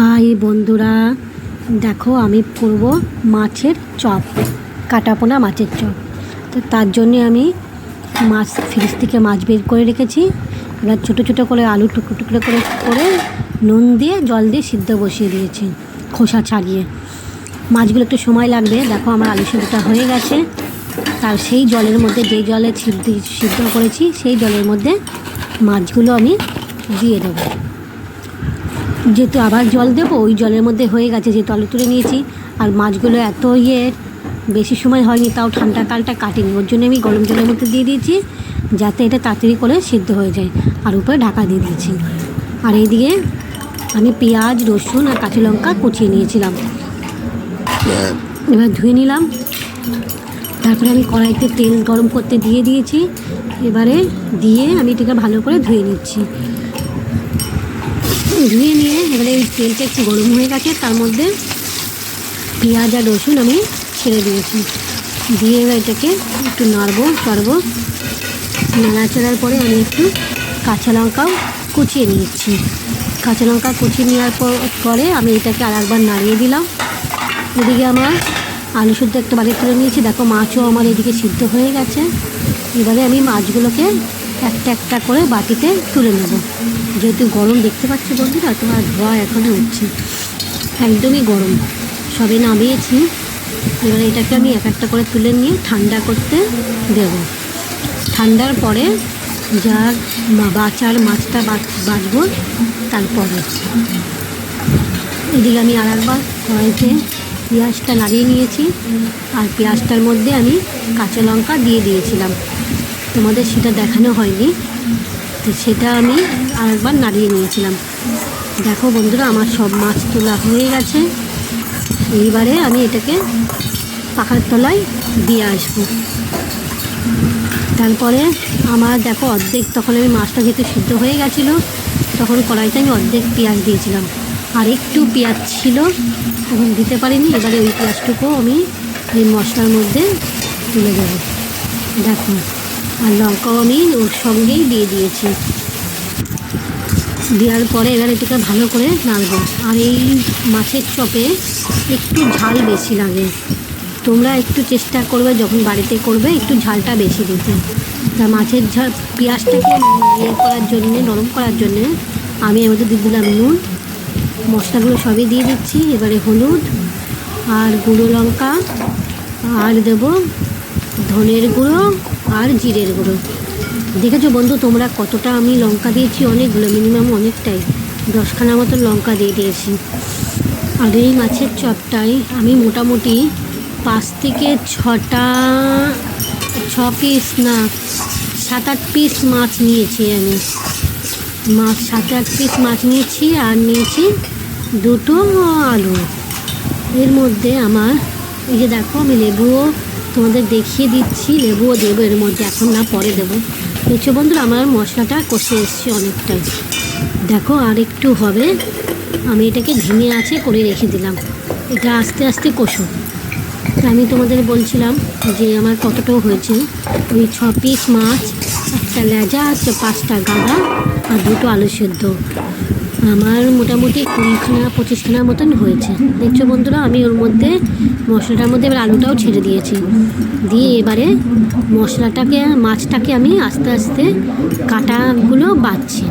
High বন্ধুরা, দেখো আমি করব মাছের চপ, কাটাপোনা মাছের চপ। তো তার জন্যে আমি মাছ ফ্রিজ থেকে মাছ বের করে রেখেছি। এবার ছোটো ছোটো করে আলু টুকরো টুকরো করে করে নুন দিয়ে, জল দিয়ে সিদ্ধ বসিয়ে দিয়েছি খোসা ছাড়িয়ে। মাছগুলো একটু সময় লাগবে, দেখো আমার আলু সিদ্ধটা হয়ে গেছে। তার সেই জলের মধ্যে যেই জলে সিদ্ধ সিদ্ধ করেছি, সেই জলের মধ্যে মাছগুলো আমি দিয়ে দেবো। যেহেতু আবার জল দেবো, ওই জলের মধ্যে হয়ে গেছে যেহেতু আলু তুলে নিয়েছি। আর মাছগুলো এত ইয়ে বেশি সময় হয়নি, তাও ঠান্ডা কালটা কাটিনি। ওর জন্য আমি গরম জলের মধ্যে দিয়ে দিয়েছি, যাতে এটা তাড়াতাড়ি করে সিদ্ধ হয়ে যায়। আর উপরে ঢাকা দিয়ে দিয়েছি। আর এইদিকে আমি পেঁয়াজ, রসুন আর কাঁচা লঙ্কা কুচিয়ে নিয়েছিলাম। এবার ধুয়ে নিলাম। তারপরে আমি কড়াইতে তেল গরম করতে দিয়ে দিয়েছি। এবারে দিয়ে আমি এটাকে ভালো করে ধুয়ে নিচ্ছি। ধুয়ে নিয়ে এবারে এই তেলটা একটু গরম হয়ে গেছে, তার মধ্যে পেঁয়াজ আর রসুন আমি ছেড়ে দিয়েছি। দিয়ে এবার এটাকে একটু নাড়বো, চড়বো। নাড়াচাড়ার পরে আমি একটু কাঁচা লঙ্কাও কুচিয়ে নিয়েছি। কাঁচা লঙ্কা কুচিয়ে নেওয়ার পর, পরে আমি এটাকে আর একবার নাড়িয়ে দিলাম। এদিকে আমার আলু শুদ্ধ একটা বাড়ি তুলে নিয়েছি। দেখো মাছও আমার এদিকে সিদ্ধ হয়ে গেছে। এবারে আমি মাছগুলোকে একটা একটা করে বাটিতে তুলে নেব। যেহেতু গরম দেখতে পাচ্ছি বন্ধুরা, তোমার ধোয়া এখনও উঠছে একদমই গরম। সবে নামিয়েছি। এবার এটাকে আমি এক একটা করে তুলে নিয়ে ঠান্ডা করতে দেব। ঠান্ডার পরে যা বাচার মাছটা বাচ- বাছবো তারপরে। এদিকে আমি আর একবার কড়াইতে পেঁয়াজটা নাড়িয়ে নিয়েছি। আর পেঁয়াজটার মধ্যে আমি কাঁচা লঙ্কা দিয়ে দিয়েছিলাম। তোমাদের সেটা দেখানো হয়নি। তো সেটা আমি আরেকবার নাড়িয়ে নিয়েছিলাম। দেখো বন্ধুরা, আমার সব মাছ তোলা হয়ে গেছে। এইবারে আমি এটাকে পাখার তলায় দিয়ে আসব। তারপরে আমার দেখো অর্ধেক, তখন আমি মাছটা যেহেতু সিদ্ধ হয়ে গেছিল, তখন কড়াইতে আমি অর্ধেক পেঁয়াজ দিয়েছিলাম। আর একটু পেঁয়াজ ছিল, তখন দিতে পারিনি, এবারে ওই পেঁয়াজটুকুও আমি এই মশলার মধ্যে তুলে দেবো। দেখো। আর লঙ্কাও আমি ওর সঙ্গেই দিয়ে দিয়েছি। দেওয়ার পরে এবার এটাকে ভালো করে নাড়বো। আর এই মাছের চপে একটু ঝাল বেশি লাগে। তোমরা একটু চেষ্টা করবে যখন বাড়িতে করবে, একটু ঝালটা বেশি দিতে। তা মাছের ঝাল, পেঁয়াজটাকে ইয়ে করার জন্যে, নরম করার জন্যে আমি মধ্যে দিয়ে দিলাম নুন। মশলাগুলো সবই দিয়ে দিচ্ছি। এবারে হলুদ আর গুঁড়ো লঙ্কা। আর দেবো ধনের গুঁড়ো আর জিরের গুঁড়ো। দেখেছ বন্ধু, তোমরা কতটা আমি লঙ্কা দিয়েছি অনেকগুলো মিনিমাম অনেকটাই। দশখানা মতো লঙ্কা দিয়ে দিয়েছি। আর এই মাছের চপটাই আমি মোটামুটি পাঁচ থেকে ছটা, ছ পিস না, সাত আট পিস মাছ নিয়েছি আমি। মাছ, সাত আট পিস মাছ নিয়েছি আর নিয়েছি দুটো আলু। এর মধ্যে আমার, এই যে দেখো আমি লেবুও তোমাদের দেখিয়ে দিচ্ছি লেবুও দেবো, এর মধ্যে এখন না, পরে দেবো। দেখছ বন্ধুরা, আমার মশলাটা কষে এসছে অনেকটাই। দেখো, আর একটু হবে। আমি এটাকে ধিমে আছে করে রেখে দিলাম। এটা আস্তে আস্তে কষো। আমি তোমাদের বলছিলাম যে আমার কতটাও হয়েছে। ওই ছ পিস মাছ, একটা লেজা আছে পাঁচটা গাদা আর দুটো আলু সেদ্ধ। আমার মোটামুটি কুড়িখানা পঁচিশখানার মতন হয়েছে। দেখছ বন্ধুরা, আমি ওর মধ্যে মশলাটার মধ্যে এবার আলুটাও ছেড়ে দিয়েছি। দিয়ে এবারে মশলাটাকে, মাছটাকে আমি আস্তে আস্তে কাটাগুলো বাছছি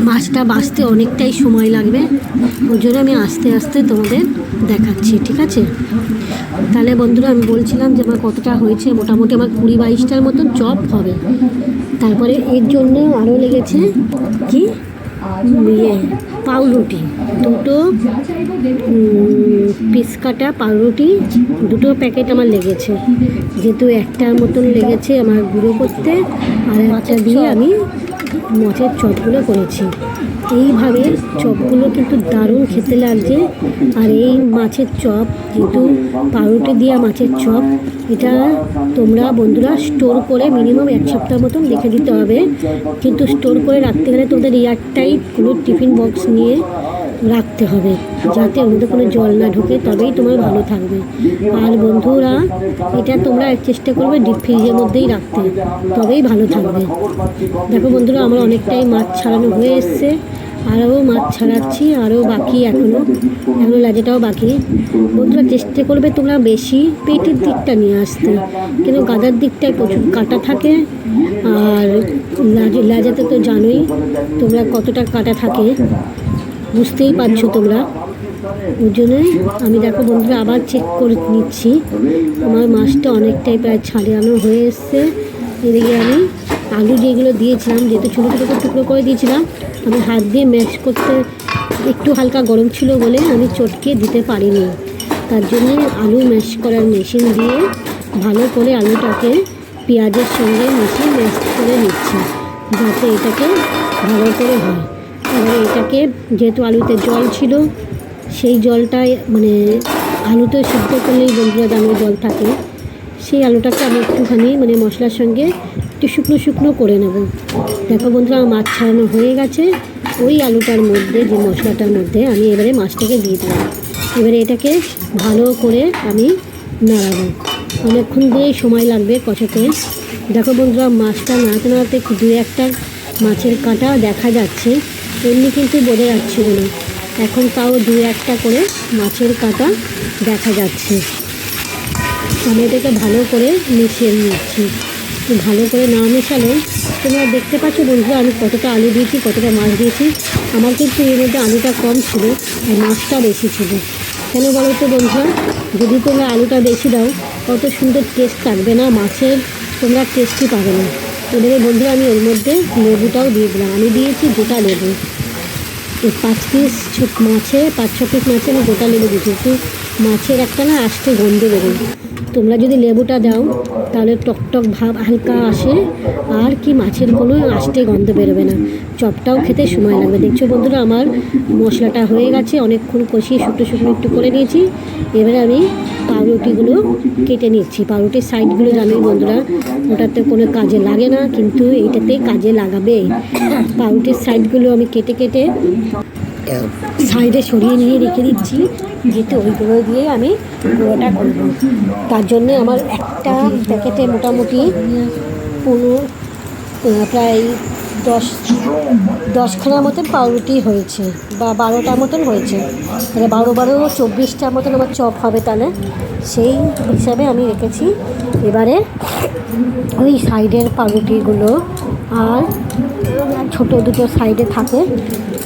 মাছটা বাছতে অনেকটাই সময় লাগবে। ওই জন্য আমি আস্তে আস্তে তোমাদের দেখাচ্ছি, ঠিক আছে? তাহলে বন্ধুরা, আমি বলছিলাম যে আমার কতটা হয়েছে, মোটামুটি আমার কুড়ি বাইশটার মতো চপ হবে। তারপরে এর জন্য আরও লেগেছে কি? ইয়ে। পাউরুটি দুটো পিস কাটা পাউরুটি দুটো প্যাকেট আমার লেগেছে। যেহেতু একটার মতন লেগেছে আমার গুঁড়ো করতে আর একটা দিয়ে আমি মাছের চটগুলো করেছি। এইভাবে চপগুলো কিন্তু দারুণ খেতে লাগছে। আর এই মাছের চপ যেহেতু পাউরুটি দেওয়া মাছের চপ, এটা তোমরা বন্ধুরা স্টোর করে মিনিমাম এক সপ্তাহ মতন রেখে দিতে হবে। কিন্তু স্টোর করে রাখতে গেলে তোমাদের এয়ারটাইট কোনো টিফিন বক্স নিয়ে রাখতে হবে। যাতে ওর কোনো জল না ঢোকে, তবেই তোমার ভালো থাকবে। আর বন্ধুরা, এটা তোমরা চেষ্টা করবে ডিপ ফ্রিজের মধ্যেই রাখতে। তবেই ভালো থাকবে। দেখো বন্ধুরা, আমার অনেকটাই মাছ ছাড়ানো হয়ে এসছে। আরও মাছ ছাড়াচ্ছি, আরও বাকি এখনও এখনও লাজেটাও বাকি। বন্ধুরা, চেষ্টা করবে তোমরা বেশি পেটের দিকটা নিয়ে আসতে। কেন গাদার দিকটায় প্রচুর কাটা থাকে। আর লাজে লাজাতে তো জানোই তোমরা কতটা কাটা থাকে। বুঝতেই পারছ তোমরা। ওই জন্যে আমি দেখো বন্ধুরা, আবার চেক করে নিচ্ছি। আমার মাছটা অনেকটাই প্রায় ছাড়ানো হয়ে এসছে। এদিকে আমি আলু যেগুলো দিয়েছিলাম, যেহেতু ছোটো ছোটো করে টুকরো করে দিয়েছিলাম, আমি হাত দিয়ে ম্যাচ করতে একটু হালকা গরম ছিল বলে আমি চটকে দিতে পারিনি। তার জন্যে আলু ম্যাশ করার মেশিন দিয়ে ভালো করে আলুটাকে পেঁয়াজের সঙ্গে মিশিয়ে ম্যাশ করে নিচ্ছি, যাতে এটাকে ভালো করে হয়। এবারে এটাকে যেহেতু আলুতে জল ছিল, সেই জলটায় মানে আলুতে সিদ্ধ করলেই বন্ধুরা জানো জল থাকে। সেই আলুটাকে আমি একটুখানি মানে মশলার সঙ্গে একটু শুকনো শুকনো করে নেব। দেখো বন্ধুরা, আমার মাছ ছাড়ানো হয়ে গেছে। ওই আলুটার মধ্যে, যে মশলাটার মধ্যে আমি এবারে মাছটাকে দিয়ে দিলাম। এবারে এটাকে ভালো করে আমি নাড়াবো। অনেকক্ষণ দিয়েই সময় লাগবে কষাতে। দেখো বন্ধুরা, মাছটা নাড়াতে নাড়াতে দু একটা মাছের কাঁটা দেখা যাচ্ছে। এমনি কিন্তু বোঝা যাচ্ছিল না এখন তাও দু একটা করে মাছের কাঁটা দেখা যাচ্ছে। আমি এটাকে ভালো করে মিশিয়ে নিচ্ছি। ভালো করে না মেশালে তোমরা দেখতে পাচ্ছ বন্ধুরা, আমি কতটা আলু দিয়েছি, কতটা মাছ দিয়েছি। আমার কিন্তু এর মধ্যে আলুটা কম ছিল আর মাছটা বেশি ছিল। কেন বলো তো বন্ধুরা, যদি তোমরা আলুটা বেশি দাও, কত সুন্দর টেস্ট থাকবে না, মাছের তোমরা টেস্টই পাবে না। এবারে বন্ধুরা আমি ওর মধ্যে লেবুটাও দিয়ে দিলাম। আমি দিয়েছি গোটা লেবু। এই পাঁচ পিস মাছে, পাঁচ ছ পিস মাছে আমি গোটা লেবু দিয়েছি। একটু মাছের একটা না আষ্টে গন্ধ বেরোয়। তোমরা যদি লেবুটা দাও, তাহলে টকটক ভাব হালকা আসে, আর কি মাছের কোনো আষ্টে গন্ধ বেরোবে না। চপটাও খেতে সময় লাগবে। দেখছ বন্ধুরা, আমার মশলাটা হয়ে গেছে। অনেকক্ষণ কষিয়ে শুকনো শুকনো একটু করে নিয়েছি। এবারে আমি পাউরুটিগুলো কেটে নিচ্ছি। পাউরুটির সাইডগুলো জানোই বন্ধুরা, ওটাতে কোনো কাজে লাগে না, কিন্তু এইটাতে কাজে লাগাবে পাউরুটির সাইডগুলো আমি কেটে কেটে সাইডে সরিয়ে নিয়ে রেখে দিচ্ছি, যেতে ওইগুলো দিয়ে আমি গুঁড়োটা করব। তার জন্যে আমার একটা প্যাকেটে মোটামুটি পনেরো প্রায় দশ, দশখানার মতন পাউরুটি হয়েছে, বা বারোটার মতন হয়েছে। তাহলে বারো বারো, চব্বিশটার মতন আমার চপ হবে তাহলে। সেই হিসাবে আমি রেখেছি। এবারে ওই সাইডের পাউরুটিগুলো আর ছোটো দুটো সাইডে থাকে।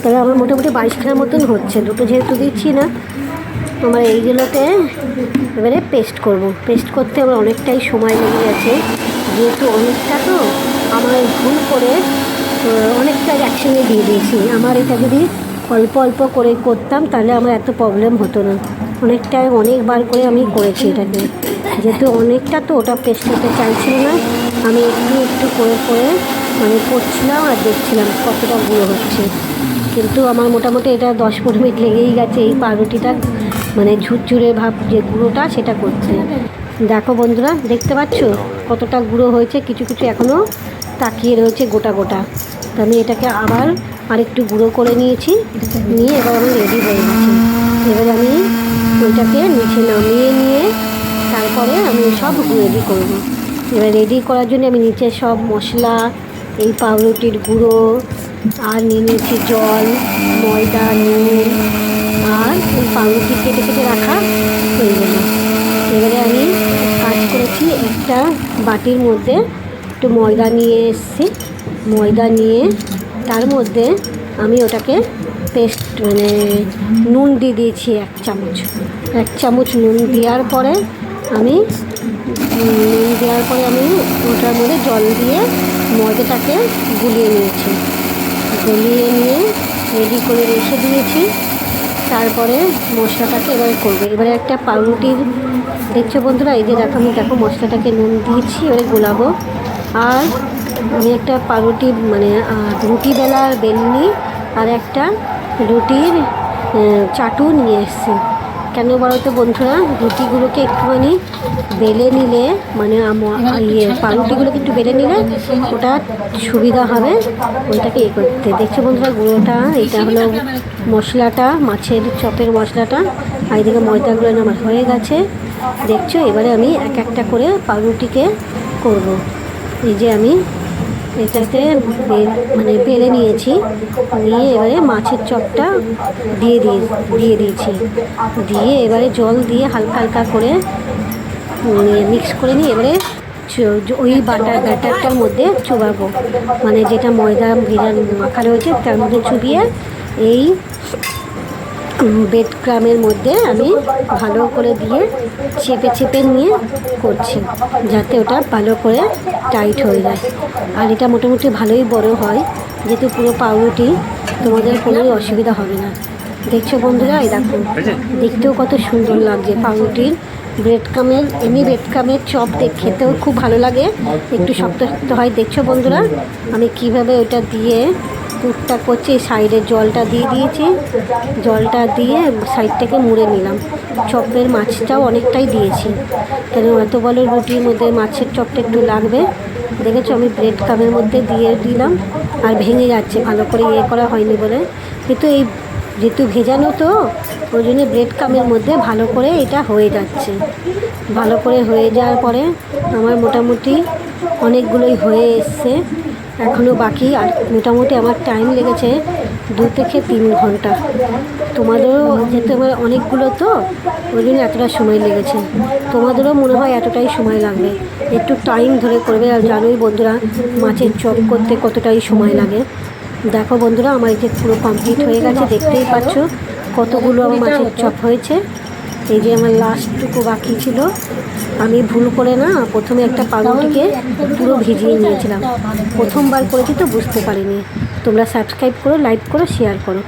তাহলে আমার মোটামুটি বাইশখানার মতন হচ্ছে। দুটো যেহেতু দিচ্ছি না, আমার এইগুলোতে এবারে পেস্ট করব। পেস্ট করতে আমার অনেকটাই সময় লেগে গেছে। যেহেতু অনেকটা তো আমার ভুল করে অনেকটা একসঙ্গে দিয়ে দিয়েছি। আমার এটা যদি অল্প অল্প করে করতাম, তাহলে আমার এত প্রবলেম হতো না। অনেকটাই অনেকবার করে আমি করেছি এটাকে। যেহেতু অনেকটা তো ওটা পেস্ট করতে চাইছিল না, আমি একটু একটু করে করে মানে করছিলাম আর দেখছিলাম কতটা গুঁড়ো হচ্ছে। কিন্তু আমার মোটামুটি এটা দশ পনেরো মিনিট লেগেই গেছে এই পাউরুটিটা। মানে ঝুরঝুরে ভাব যে গুঁড়োটা সেটা করছে। দেখো বন্ধুরা, দেখতে পাচ্ছ? কতটা গুঁড়ো হয়েছে, কিছু কিছু এখনও তাকিয়ে রয়েছে গোটা গোটা। তো আমি এটাকে আবার আরেকটু গুঁড়ো করে নিয়েছি, নিয়ে এবার আমি রেডি হয়ে গেছি। এবার আমি ওইটাকে নিচে নামিয়ে নিয়ে তারপরে আমি সব রেডি করব। এবার রেডি করার জন্য আমি নিচে সব মশলা এই পাউরুটির গুঁড়ো, আর নিয়ে নিয়েছি জল, ময়দা, নুন, আর এই পাউরুটি কেটে কেটে রাখা হয়ে গেল। এবারে আমি কাজ করেছি, একটা বাটির মধ্যে একটু ময়দা নিয়ে এসেছি। ময়দা নিয়ে তার মধ্যে আমি ওটাকে পেস্ট মানে নুন দিয়ে দিয়েছি এক চামচ। এক চামচ নুন দেওয়ার পরে আমি, নুন দেওয়ার পরে আমি ওটার মধ্যে জল দিয়ে ময়দাটাকে গুলিয়ে নিয়েছি। গুলিয়ে নিয়ে রেডি করে রেখে দিয়েছি। তারপরে মশলাটাকে এবারে করবে। এবারে একটা পাউরুটির দেখছ বন্ধুরা, এই যে দেখো, আমি দেখো মশলাটাকে নুন দিয়েছি, এবারে গোলাবো। আর আমি একটা পাউরুটি মানে রুটি বেলার বেলনি আর একটা রুটির চাটু নিয়ে এসেছি। কেন বলো তো বন্ধুরা? রুটিগুলোকে একটুখানি বেলে নিলে মানে ইয়ে পাউরুটিগুলোকে একটু বেলে নিলে ওটা সুবিধা হবে। ওইটাকে ইয়ে করতে। দেখছ বন্ধুরা, গুঁড়োটা, এটা হলো মশলাটা, মাছের চপের মশলাটা, আর এদিকে ময়দাগুলো আমার হয়ে গেছে। দেখছ? এবারে আমি এক একটা করে পাউরুটিকে করব। এই যে আমি এটাতে বে- মানে বেলে নিয়েছি। নিয়ে এবারে মাছের চপটা দিয়ে দিয়ে দিয়ে দিয়েছি। দিয়ে এবারে জল দিয়ে হালকা হালকা করে মিক্স করে নিয়ে এবারে ওই বাটার, ব্যাটারটার মধ্যে চুবাবো। মানে যেটা ময়দা ভিজান মাখা রয়েছে, তার মধ্যে চুবিয়ে এই বেড ক্রামের মধ্যে আমি ভালো করে দিয়ে চেপে চেপে নিয়ে করছি, যাতে ওটা ভালো করে টাইট হয়ে যায়। আর এটা মোটামুটি ভালোই বড় হয়, যেহেতু পুরো পাউরুটি, তোমাদের কোনোই অসুবিধা হবে না। দেখছ বন্ধুরা, এই দেখো, দেখতেও কত সুন্দর লাগছে পাউরুটির। ব্রেড কামের এমনি ব্রেড কামের চপ খেতেও খুব ভালো লাগে। একটু শক্ত শক্ত হয়। দেখছ বন্ধুরা, আমি কীভাবে ওটা দিয়ে পুরটা করছি, সাইডে জলটা দিয়ে দিয়েছি। জলটা দিয়ে সাইডটাকে মুড়ে নিলাম। চপের মাছটাও অনেকটাই দিয়েছি। কেন এত বড় রুটির মধ্যে মাছের চপটা একটু লাগবে? দেখেছ, আমি ব্রেড কামের মধ্যে দিয়ে দিলাম। আর ভেঙে যাচ্ছে, ভালো করে ইয়ে করা হয়নি বলে। কিন্তু এই যেহেতু ভেজানো তো, ওই জন্য ব্রেড কামের মধ্যে ভালো করে এটা হয়ে যাচ্ছে। ভালো করে হয়ে যাওয়ার পরে আমার মোটামুটি অনেকগুলোই হয়ে এসছে। এখনও বাকি আর মোটামুটি আমার টাইম লেগেছে দু থেকে তিন ঘণ্টা। তোমাদেরও যেহেতু আমার অনেকগুলো তো, ওই জন্য এতটা সময় লেগেছে। তোমাদেরও মনে হয় এতটাই সময় লাগবে। একটু টাইম ধরে করবে, আর জানোই বন্ধুরা, মাছের চপ করতে কতটাই সময় লাগে। দেখো বন্ধুরা, আমার যে পুরো কমপ্লিট হয়ে গেছে, দেখতেই পাচ্ছ কতগুলো আমার মাছের চপ হয়েছে। এই যে আমার লাস্টটুকু বাকি ছিল, আমি ভুল করে না প্রথমে একটা পাউরুটিকে পুরো ভিজিয়ে নিয়েছিলাম। প্রথমবার করেছি তো বুঝতে পারিনি। তোমরা সাবস্ক্রাইব করো লাইক করো শেয়ার করো।